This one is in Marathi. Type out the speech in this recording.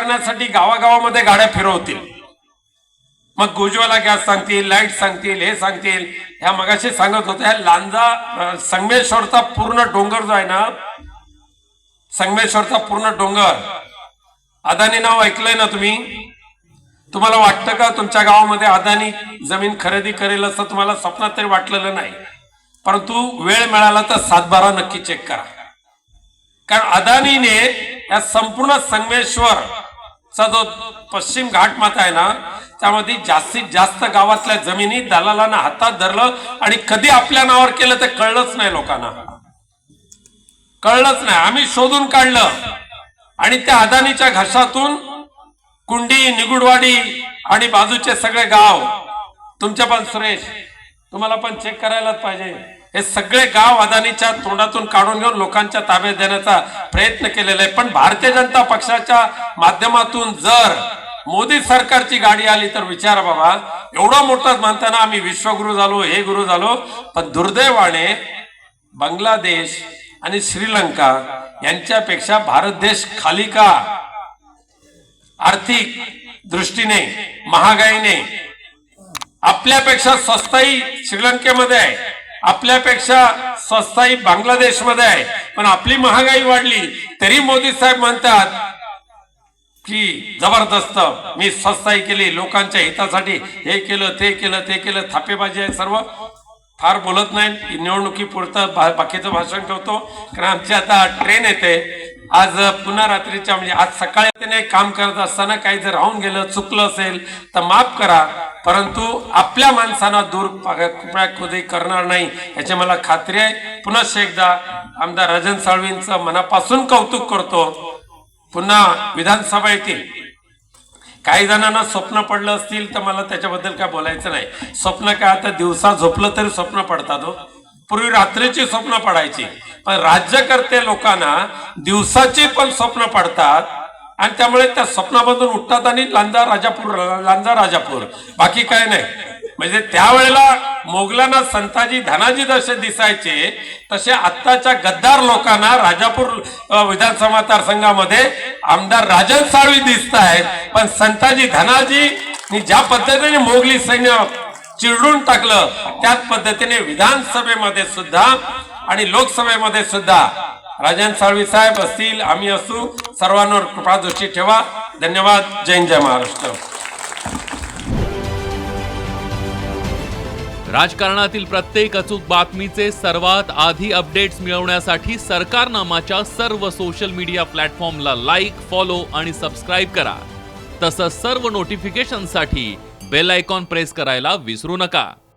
करण्यासाठी गावागावामध्ये गाड्या फिरवतील. मग उज्ज्वला गॅस सांगतील लाइट सांगतील हे सांगतील. ह्या मगाशी सांगत होत्या ह्या लांजा संगमेश्वरचा पूर्ण डोंगर जो आहे ना संगमेश्वरचा पूर्ण डोंगर. अदानी नाव ऐकलंय ना तुम्ही? तुम्हाला वाटतं का तुमच्या गावामध्ये अदानी जमीन खरेदी करेल असं तुम्हाला स्वप्नात तरी वाटलेलं नाही. परंतु वेळ मिळाला तर सातबारा नक्की चेक करा. कारण अदानीने या संपूर्ण संगमेश्वर चा जो पश्चिम घाट माता आहे ना त्यामध्ये जास्तीत जास्त गावातल्या जमिनी दलालांना हातात धरलं आणि कधी आपल्या नावावर केलं ते कळलंच नाही लोकांना. कळलंच नाही. आम्ही शोधून काढलं. आणि त्या अदानीच्या घशातून कुंडी निगुडवाडी आणि बाजूचे सगळे गाव. तुमच्या पण सुरेश तुम्हाला पण चेक करायलाच पाहिजे. हे सगळे गाव अदानीच्या तोंडातून काढून घेऊन लोकांच्या ताब्यात देण्याचा प्रयत्न केलेला आहे. पण भारतीय जनता पक्षाच्या माध्यमातून जर मोदी सरकारची गाडी आली तर विचारा बाबा एवढं मोठं म्हणताना आम्ही विश्वगुरु झालो हे गुरु झालो पण दुर्दैवाने बांगलादेश आणि श्रीलंका यांच्यापेक्षा भारत देश खाली का? आर्थिक दृष्टीने महागाईने. आपल्यापेक्षा स्वस्तही श्रीलंकेमध्ये आहे. आपल्यापेक्षा स्वस्ताई बांगलादेशमध्ये आहे. पण आपली महागाई वाढली तरी मोदी साहेब म्हणतात की जबरदस्त मी स्वस्ताई केली लोकांच्या हितासाठी हे केलं ते केलं ते केलं थापेबाजी आहे सर्व. फार बोलत नाही निवडणुकी पुरतं बा- बाकीचं भाषण ठेवतो. कारण आमची आता ट्रेन येते. आज पुन्हा रात्रीच्या म्हणजे आज सकाळी नाही काम करत असताना काही जर राहून गेलं चुकलं असेल तर माफ करा. परंतु आपल्या माणसांना दूर खुदी करणार नाही. याची मला खात्री आहे. पुन्हा एकदा आमदार राजन साळवींचं मनापासून कौतुक करतो. पुन्हा विधानसभा येतील. काही जणांना स्वप्न पडलं असतील तर मला त्याच्याबद्दल काय बोलायचं नाही. स्वप्न काय आता दिवसा झोपलं तरी स्वप्न पडतात हो. पूर्वी रात्रीची स्वप्न पडायची. पण राज्यकर्ते लोकांना दिवसाची पण स्वप्न पडतात. आणि त्यामुळे त्या स्वप्नामधून उठतात आणि लांजा राजापूर लांजा राजापूर. बाकी काय नाही. म्हणजे त्यावेळेला मोगलांना संताजी धनाजी जसे दिसायचे तसे आत्ताच्या गद्दार लोकांना राजापूर विधानसभा मतदारसंघामध्ये आमदार राजन साळवी दिसत आहेत. पण संताजी धनाजी ज्या पद्धतीने मोगली सैन्य चिरडून टाकलं त्याच पद्धतीने विधानसभेमध्ये सुद्धा आणि लोकसभेमध्ये सुद्धा राजन साळवी साहेब असतील आम्ही असू. सर्वांवर कृपादृष्टी ठेवा. धन्यवाद. जय जय महाराष्ट्र. राजकारणातील प्रत्येक अचूक बातमीचे सर्वात आधी अपडेट्स मिळवण्यासाठी सरकारनामाच्या सर्व सोशल मीडिया प्लॅटफॉर्मला लाईक फॉलो आणि सबस्क्राईब करा. तसंच सर्व नोटिफिकेशनसाठी बेल आयकॉन प्रेस करायला विसरू नका.